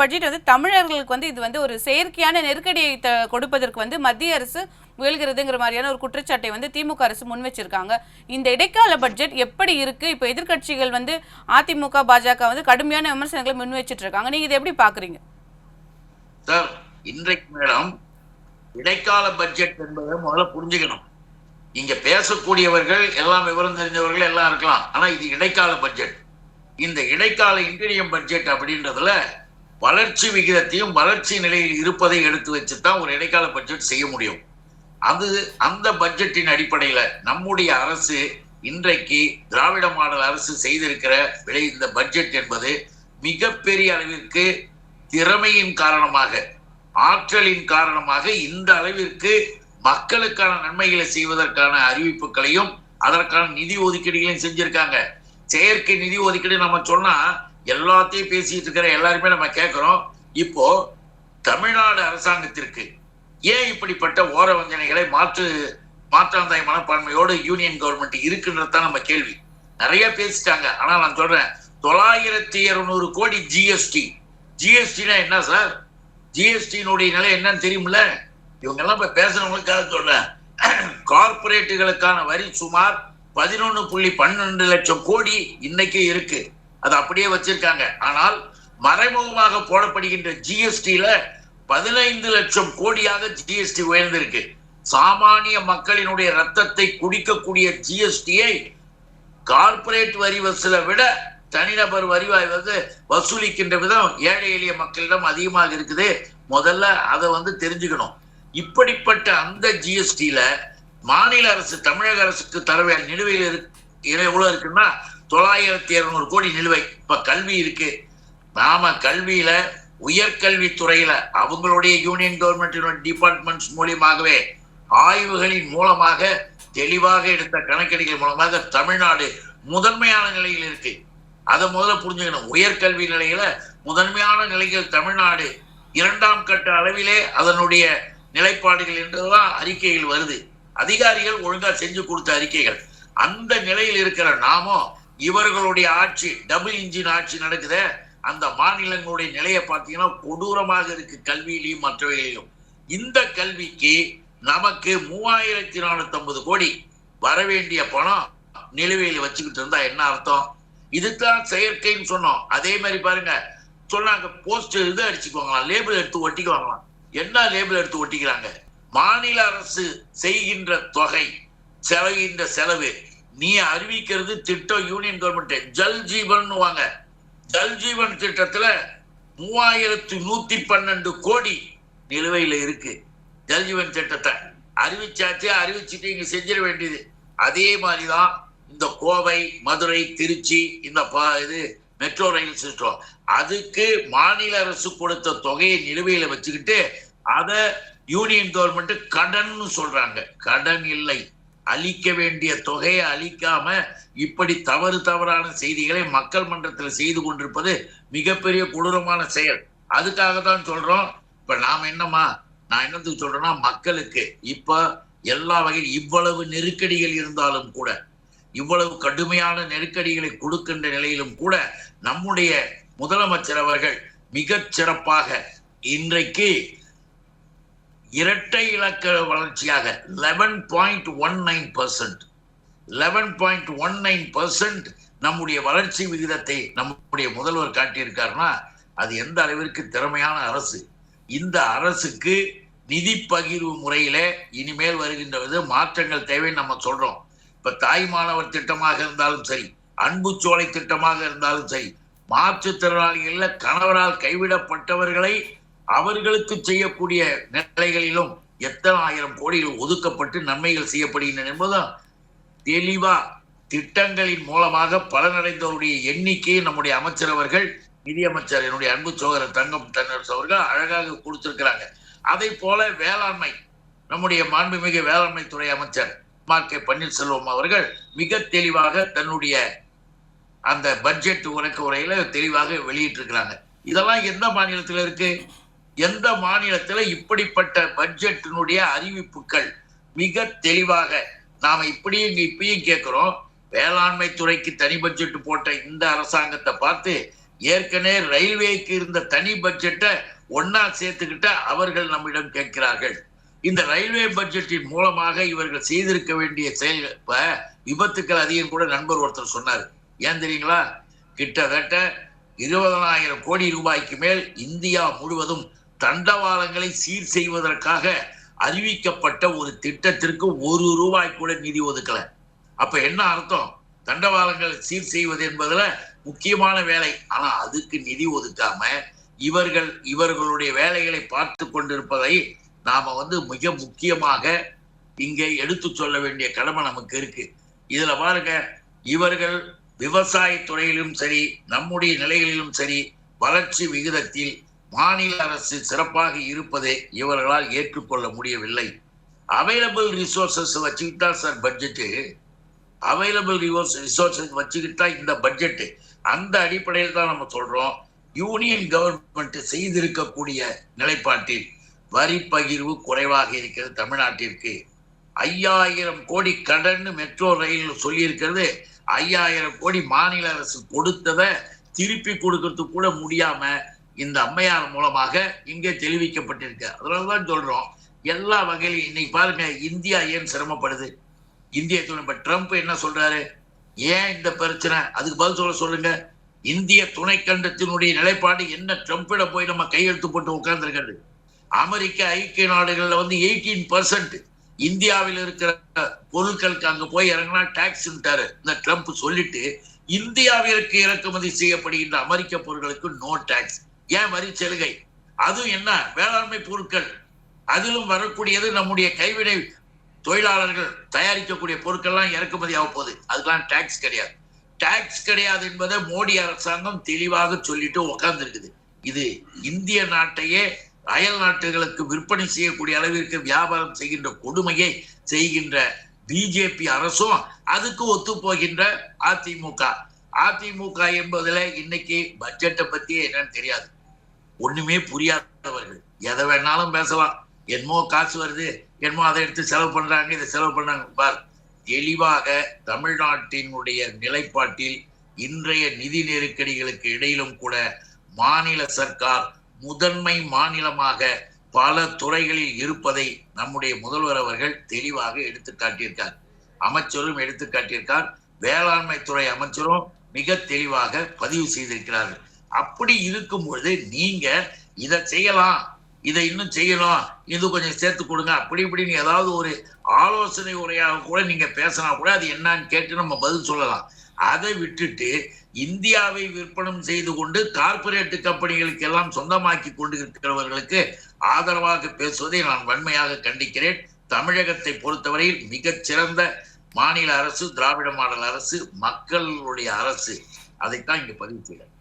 Budget வந்து தமிழர்களுக்கு வந்து இது வந்து ஒரு செயற்கையான நெருக்கடியை கொடுப்பதற்கு வந்து மத்திய அரசு முயல்கிறதுங்கிற மாதிரியான ஒரு குற்றச்சாட்டை வந்து திமுக அரசு முன் வச்சிருக்காங்க. இந்த இடைக்கால பட்ஜெட் எப்படி இருக்கு? இப்போ எதிர்க்கட்சிகள் வந்து அதிமுக பாஜக வந்து கடுமையான விமர்சனங்களை முன் வச்சிட்டு இருக்காங்க நீங்க இதை எப்படி பாக்குறீங்க? சார் இன்றைக்கு மேடம் இடைக்கால பட்ஜெட் என்பதை முதல்ல புரிஞ்சுக்கணும். இங்க பேசக்கூடியவர்கள் எல்லாம் விவரம் தெரிஞ்சவர்கள் எல்லாம் இருக்கலாம். ஆனா இது இடைக்கால பட்ஜெட் இந்த இடைக்கால இன்டீரியம் பட்ஜெட் அப்படின்றதுல வளர்ச்சி விகிதத்தையும் வளர்ச்சி நிலையில் இருப்பதை எடுத்து வச்சு தான் ஒரு இடைக்கால பட்ஜெட் செய்ய முடியும். அது அந்த பட்ஜெட்டின் அடிப்படையில் நம்முடைய அரசு இன்றைக்கு திராவிட மாடல் அரசு செய்திருக்கிற விலை இந்த பட்ஜெட் என்பது மிகப்பெரிய அளவிற்கு திறமையின் காரணமாக ஆற்றலின் காரணமாக இந்த அளவிற்கு மக்களுக்கான நன்மைகளை செய்வதற்கான அறிவிப்புகளையும் அதற்கான நிதி ஒதுக்கீடுகளையும் செஞ்சிருக்காங்க. செயற்கை நிதி ஒதுக்கீடு நம்ம சொன்னா எல்லாத்தையும் பேசிட்டு இருக்கிற எல்லாருமே நம்ம கேட்கிறோம் இப்போ தமிழ்நாடு அரசாங்கத்திற்கு ஏன் இப்படிப்பட்ட ஓர வஞ்சனைகளை மாற்று மாற்றாந்தாய் மனப்பான்மையோடு யூனியன் கவர்மெண்ட் இருக்குன்றதான் நம்ம கேள்வி. நிறைய பேசிட்டாங்க. ஆனா நான் சொல்றேன் தொள்ளாயிரத்தி இருநூறு கோடி ஜிஎஸ்டி ஜிஎஸ்டினா என்ன சார்? ஜிஎஸ்டியினுடைய நிலை என்னன்னு தெரியுமில்ல? இவங்க எல்லாம் இப்ப பேசுறவங்களுக்காக சொல்றேன். கார்பரேட்டுகளுக்கான வரி சுமார் பதினொன்னு புள்ளி பன்னெண்டு லட்சம் கோடி இன்னைக்கு இருக்கு. அது அப்படியே வச்சிருக்காங்க. ஆனால் மறைமுகமாக போடப்படுகின்ற ஜிஎஸ்டியில பதினைந்து லட்சம் கோடியாக ஜிஎஸ்டி உயர்ந்திருக்கு. சாமானிய மக்களினுடைய ரத்தத்தை குடிக்கக்கூடிய ஜிஎஸ்டியை கார்ப்பரேட் வரி வசூலை விட தனிநபர் வரிவாய் வந்து வசூலிக்கின்ற விதம் ஏழை எளிய மக்களிடம் அதிகமாக இருக்குது. முதல்ல அதை வந்து தெரிஞ்சுக்கணும். இப்படிப்பட்ட அந்த ஜிஎஸ்டியில மாநில அரசு தமிழக அரசுக்கு தர வேண்டிய நிலுவையில் இருக்கு எவ்வளவு இருக்குன்னா தொள்ளாயிரத்தி இருநூறு கோடி நிலுவை. இப்ப கல்வி இருக்கு. நாம கல்வியில உயர்கல்வித்துறையில அவங்களுடைய யூனியன் கவர்மெண்ட் டிபார்ட்மெண்ட்ஸ் மூலியமாகவே ஆய்வுகளின் மூலமாக தெளிவாக எடுத்த கணக்கெடுகள் மூலமாக தமிழ்நாடு முதன்மையான நிலையில் இருக்கு. அதை முதல்ல புரிஞ்சுக்கணும். உயர்கல்வி நிலையில முதன்மையான நிலையில் தமிழ்நாடு. இரண்டாம் கட்ட அளவிலே அதனுடைய நிலைப்பாடுகள் என்றெல்லாம் அறிக்கைகள் வருது. அதிகாரிகள் ஒழுங்கா செஞ்சு கொடுத்த அறிக்கைகள். அந்த நிலையில் இருக்கிற நாமும் இவர்களுடைய ஆட்சி டபுள் இன்ஜின் ஆட்சி நடக்குதே அந்த மாநிலங்களுடைய நிலையை பார்த்தீங்கன்னா கொடூரமாக இருக்கு கல்வியிலையும் மற்றவையிலையும் இந்த கல்விக்கு நமக்கு மூவாயிரத்தி நானூத்தி ஐம்பது கோடி வர வேண்டிய பணம் நிலுவையில் வச்சுக்கிட்டு இருந்தா என்ன அர்த்தம்? இதுதான் செயற்கைன்னு சொன்னோம். அதே மாதிரி பாருங்க சொன்னாங்க போஸ்ட் இது அடிச்சுக்குவாங்களாம் லேபிள் எடுத்து ஒட்டிக்குவாங்களாம். என்ன லேபிள் எடுத்து ஒட்டிக்கிறாங்க? மாநில அரசு செய்கின்ற தொகை செலவுகின்ற செலவு நீ அறிவிக்கிறது திட்டம் யூனியன் கவர்மெண்ட் ஜல் ஜீவன் வாங்க ஜல் ஜீவன் திட்டத்துல மூவாயிரத்தி நூத்தி பன்னெண்டு கோடி நிலுவையில இருக்கு. ஜல் ஜீவன் திட்டத்தை அறிவிச்சாச்சு அறிவிச்சுட்டு இங்க செஞ்சிட வேண்டியது. அதே மாதிரிதான் இந்த கோவை மதுரை திருச்சி இந்த இது மெட்ரோ ரயில் சிஸ்டம் அதுக்கு மாநில அரசு கொடுத்த தொகையை நிலுவையில வச்சுக்கிட்டு அதை யூனியன் கவர்மெண்ட் கடன் சொல்றாங்க. கடன் இல்லை. அளிக்க வேண்டிய தொகையை அளிக்காம இப்படி தவறு தவறான செய்திகளை மக்கள் மன்றத்தில் செய்து கொண்டிருப்பது மிகப்பெரிய கொடூரமான செயல். அதுக்காக தான் சொல்றோம். இப்ப நாம என்னமா நான் என்னத்துக்கு சொல்றேன்னா மக்களுக்கு இப்ப எல்லா வகையில் இவ்வளவு நெருக்கடிகள் இருந்தாலும் கூட இவ்வளவு கடுமையான நெருக்கடிகளை கொடுக்கின்ற நிலையிலும் கூட நம்முடைய முதலமைச்சர் அவர்கள் மிகச் சிறப்பாக இன்றைக்கு இரட்டை இலக்க வளர்ச்சியாக eleven point one nine percent eleven point one nine percent நம்முடைய வளர்ச்சி விகிதத்தை நம்முடைய முதல்வர் காட்டியிருக்காருன்னா அது எந்த அளவிற்கு திறமையான அரசு? இந்த அரசுக்கு நிதி பகிர்வு முறையில இனிமேல் வருகின்ற வித மாற்றங்கள் தேவைன்னு நம்ம சொல்றோம். இப்ப தாய் மாணவர் திட்டமாக இருந்தாலும் சரி அன்பு சோலை திட்டமாக இருந்தாலும் சரி மாற்றுத்திறனாளிகள்ல கணவரால் கைவிடப்பட்டவர்களை அவர்களுக்கு செய்யக்கூடிய நிலைகளிலும் எத்தனை ஆயிரம் கோடிகள் ஒதுக்கப்பட்டு நன்மைகள் செய்யப்படுகின்றன என்பதும் தெளிவா திட்டங்களின் மூலமாக பலனடைந்தவருடைய எண்ணிக்கையை நம்முடைய அமைச்சர் அவர்கள் நிதியமைச்சர் என்னுடைய அன்பு சோதரர் தங்கம் தன்னரசு அவர்கள் அழகாக கொடுத்திருக்கிறாங்க. அதை போல வேளாண்மை நம்முடைய மாண்புமிகு வேளாண்மை துறை அமைச்சர் மார் கே பன்னீர்செல்வம் அவர்கள் மிக தெளிவாக தன்னுடைய அந்த பட்ஜெட் உரைக்க உரையில தெளிவாக வெளியிட்டிருக்கிறாங்க. இதெல்லாம் எந்த மாநிலத்தில் இருக்கு? எந்த மாநிலத்தில் இப்படிப்பட்ட பட்ஜெட்டினுடைய அறிவிப்புகள் மிக தெளிவாக நாம் இப்படியும் இங்கே இப்பயும் கேட்குறோம் வேளாண்மை துறைக்கு தனி பட்ஜெட் போட்ட இந்த அரசாங்கத்தை பார்த்து ஏற்கனவே ரயில்வேக்கு இருந்த தனி பட்ஜெட்டை ஒன்னா சேர்த்துக்கிட்ட அவர்கள் நம்மிடம் கேட்கிறார்கள். இந்த ரயில்வே பட்ஜெட்டின் மூலமாக இவர்கள் செய்திருக்க வேண்டிய செயல் இப்ப விபத்துக்கள் அதிகம் கூட நண்பர் ஒருத்தர் சொன்னார். ஏன் தெரியுங்களா? கிட்டத்தட்ட இருபதனாயிரம் கோடி ரூபாய்க்கு மேல் இந்தியா முழுவதும் தண்டவாளங்களை சீர் செய்வதற்காக அறிவிக்கப்பட்ட ஒரு திட்டத்திற்கு ஒரு ரூபாய் கூட நிதி ஒதுக்கல. அப்ப என்ன அர்த்தம்? தண்டவாளங்களை சீர் செய்வது என்பதுல முக்கியமான வேலை. ஆனா அதுக்கு நிதி ஒதுக்காம இவர்கள் இவர்களுடைய வேலைகளை பார்த்து கொண்டிருப்பதை நாம வந்து மிக முக்கியமாக இங்கே எடுத்து சொல்ல வேண்டிய கடமை நமக்கு இருக்கு. இதுல பாருங்க இவர்கள் விவசாய துறையிலும் சரி நம்முடைய நிலைகளிலும் சரி வளர்ச்சி விகிதத்தில் மாநில அரசு சிறப்பாக இருப்பதை இவர்களால் ஏற்றுக்கொள்ள முடியவில்லை. அவைலபிள் ரிசோர்சஸ் வச்சுக்கிட்டா சார் பட்ஜெட்டு அவைலபிள் ரிசோர்சஸ் வச்சுக்கிட்டா இந்த பட்ஜெட்டு அந்த அடிப்படையில் தான் நம்ம சொல்கிறோம் யூனியன் கவர்மெண்ட் செய்திருக்கக்கூடிய நிலைப்பாட்டில் வரி பகிர்வு குறைவாக இருக்கிறது தமிழ்நாட்டிற்கு. ஐயாயிரம் கோடி கடன் மெட்ரோ ரயில் சொல்லியிருக்கிறது. ஐயாயிரம் கோடி மாநில அரசு கொடுத்ததை திருப்பி கொடுக்கறதுக்கு கூட முடியாமல் இந்த அம்மையார் மூலமாக இங்கே தெளிவிக்கப்பட்டிருக்கு அதனாலதான் சொல்றோம் எல்லா வகையிலும் இன்னைக்கு பாருங்க இந்தியா ஏன் சிரமப்படுது? இந்திய துணை இப்ப ட்ரம்ப் என்ன சொல்றாரு? ஏன் இந்த பிரச்சனை? அதுக்கு பதில் சொல்ல சொல்லுங்க. இந்திய துணை கண்டத்தினுடைய நிலைப்பாடு என்ன? ட்ரம்ப்பிட போய் நம்ம கையெழுத்து போட்டு உட்கார்ந்துருக்கிறது. அமெரிக்க ஐக்கிய நாடுகளில் வந்து எயிட்டீன் பர்சன்ட் இந்தியாவில் இருக்கிற பொருட்களுக்கு அங்கே போய் இறங்கினா டாக்ஸ்ன்ட்டாரு இந்த ட்ரம்ப் சொல்லிட்டு இந்தியாவிற்கு இறக்குமதி செய்யப்படுகின்ற அமெரிக்க பொருட்களுக்கு நோ டாக்ஸ் ஏன் வரி சலுகை அதுவும் என்ன? வேளாண்மை பொருட்கள். அதிலும் வரக்கூடியது நம்முடைய கைவினை தொழிலாளர்கள் தயாரிக்கக்கூடிய பொருட்கள்லாம் இறக்குமதி ஆக போகுது. அதுக்கெல்லாம் டாக்ஸ் கிடையாது. டாக்ஸ் கிடையாது என்பதை மோடி அரசாங்கம் தெளிவாக சொல்லிட்டு உக்காந்துருக்குது. இது இந்திய நாட்டையே அயல் நாட்டுகளுக்கு விற்பனை செய்யக்கூடிய அளவிற்கு வியாபாரம் செய்கின்ற கொடுமையை செய்கின்ற பிஜேபி அரசும் அதுக்கு ஒத்து போகின்ற அதிமுக. அதிமுக என்பதில் இன்னைக்கு பட்ஜெட்டை பத்தி என்னன்னு தெரியாது. ஒண்ணுமே புரியாதவர்கள். எதை வேணாலும் பேசலாம். என்னமோ காசு வருது என்னமோ அதை எடுத்து செலவு பண்றாங்க இதை செலவு பண்றாங்க. பார் தெளிவாக தமிழ்நாட்டினுடைய நிலைப்பாட்டில் இன்றைய நிதி நெருக்கடிகளுக்கு இடையிலும் கூட மாநில சர்க்கார் முதன்மை மாநிலமாக பல துறைகளில் இருப்பதை நம்முடைய முதல்வர் அவர்கள் தெளிவாக எடுத்து காட்டியிருக்கார். அமைச்சரும் எடுத்து காட்டியிருக்கார். வேளாண்மை துறை அமைச்சரும் மிக தெளிவாக பதிவு செய்திருக்கிறார்கள். அப்படி இருக்கும் பொழுது நீங்க இதை செய்யலாம் இதை இன்னும் செய்யணும் இது கொஞ்சம் சேர்த்து கொடுங்க அப்படி இப்படின்னு ஏதாவது ஒரு ஆலோசனை உரையாக கூட நீங்க பேசினா கூட அது என்னன்னு கேட்டு நம்ம பதில் சொல்லலாம். அதை விட்டுட்டு இந்தியாவை விற்பனம் செய்து கொண்டு கார்பரேட் கம்பெனிகளுக்கு எல்லாம் சொந்தமாக்கி கொண்டு இருக்கிறவர்களுக்கு ஆதரவாக பேசுவதை நான் வன்மையாக கண்டிக்கிறேன். தமிழகத்தை பொறுத்தவரையில் மிகச்சிறந்த மாநில அரசு திராவிட மாடல் அரசு மக்களுடைய அரசு. அதைத்தான் இங்கே பதிவு செய்கிறேன்